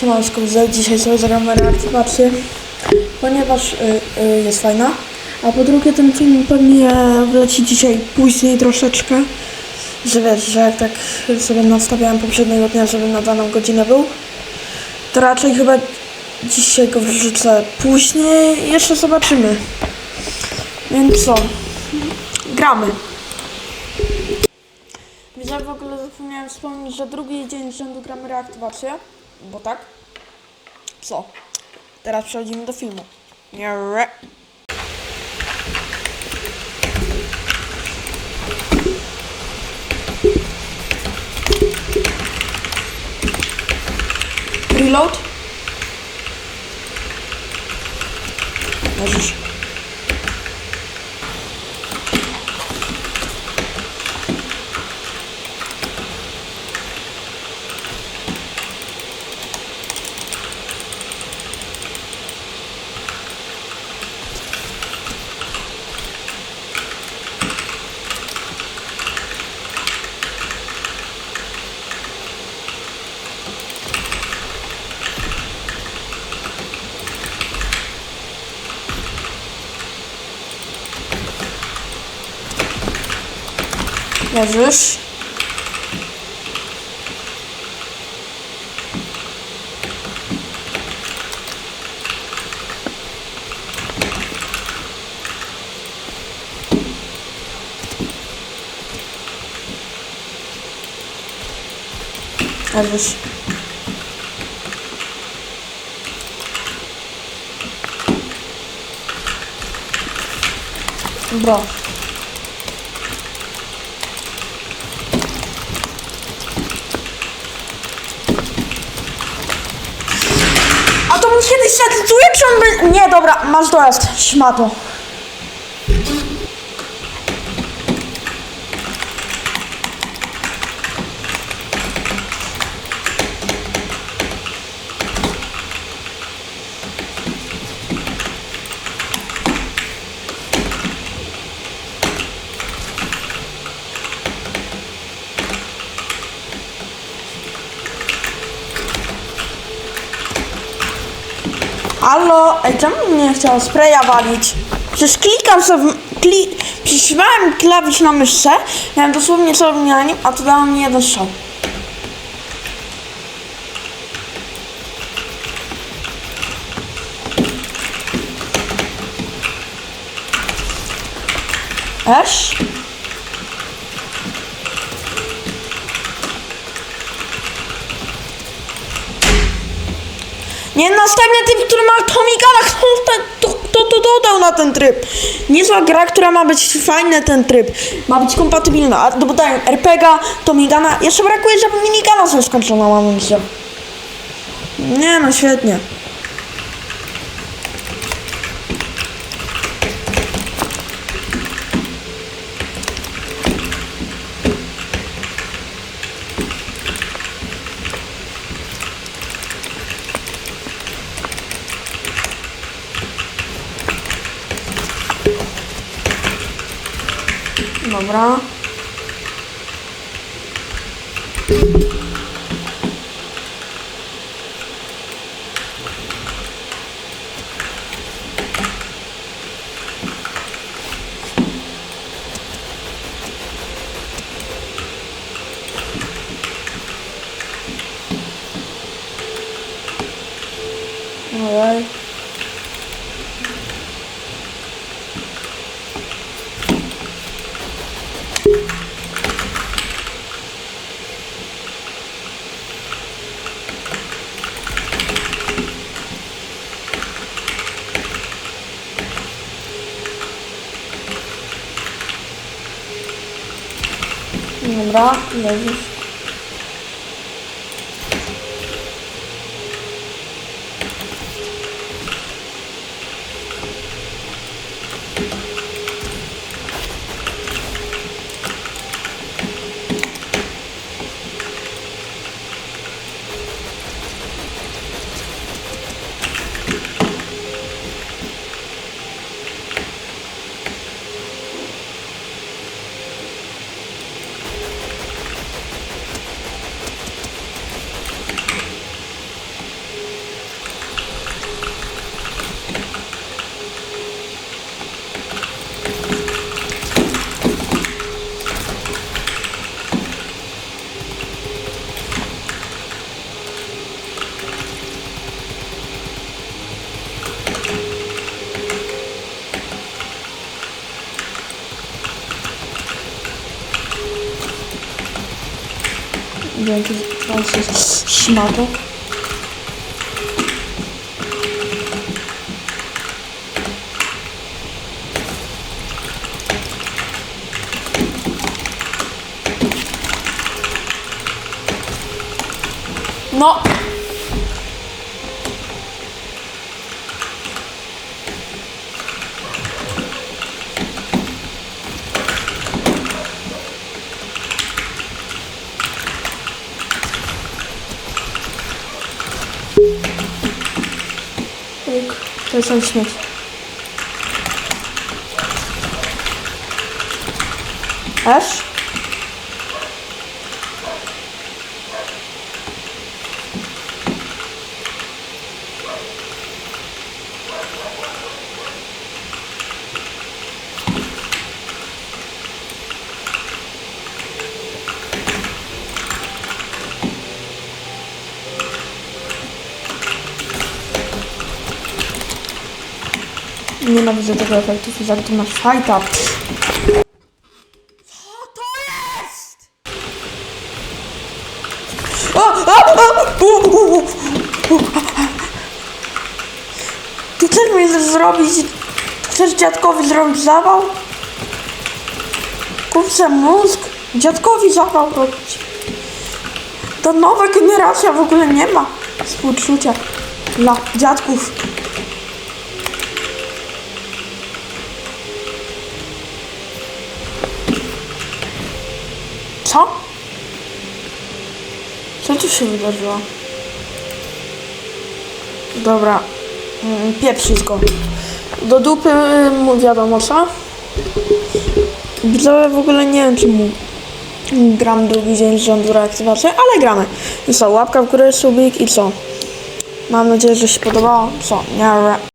Siemanko, dzisiaj sobie zagramy reaktywację, ponieważ y, y, jest fajna. A po drugie ten film pewnie wleci dzisiaj później troszeczkę, że wiesz, że jak tak sobie nastawiałem poprzedniego dnia, żeby na daną godzinę był, to raczej chyba dzisiaj go wrzucę później, jeszcze zobaczymy. Więc co, gramy. Widzę, w ogóle zapomniałem wspomnieć, że drugi dzień rzędu gramy reaktywację, bo tak. Co? Teraz przechodzimy do filmu. Nie. Reload. Leżysz. Leżysz. Leżysz. Bro. On by... Nie, dobra, masz dojazd, szmato. Allo, ej, czemu nie chciał spraya walić? Przecież klikam sobie, kli, przytrzymałem klawisz na myszce, miałem dosłownie co na nim, a to dało mi jeden strzał. Esz? Nie następny typ, który ma Tomigana, kto, kto, kto to dodał na ten tryb? Niezła gra, która ma być fajny ten tryb. Ma być kompatybilna. A dodają RPGa, Tomigana. Jeszcze brakuje, żeby minigana sobie skończona mam misję. Nie no, świetnie. Dobra. Alright. Dobra, Добра, дивись. Francis. Szmato. No! Pyk. To jest ten Aż? Nienawidzę tego efektu, że tu masz fajta. Co to jest? O, o, o, u, u, u, u. Ty chcesz mi zrobić... Chcesz dziadkowi zrobić zawał? Kup se mózg. Dziadkowi zawał robić. To nowa generacja w ogóle nie ma współczucia dla dziadków. Co? Co tu się wydarzyło? Dobra. Mm, Pieprzysko. Do dupy mu wiadomo co. Widzowie w ogóle nie wiem czemu gram drugi dzień z rządu reaktywacji, ale gramy. Co, łapka w górę, subik i co? Mam nadzieję, że się podobało. Co? Nie,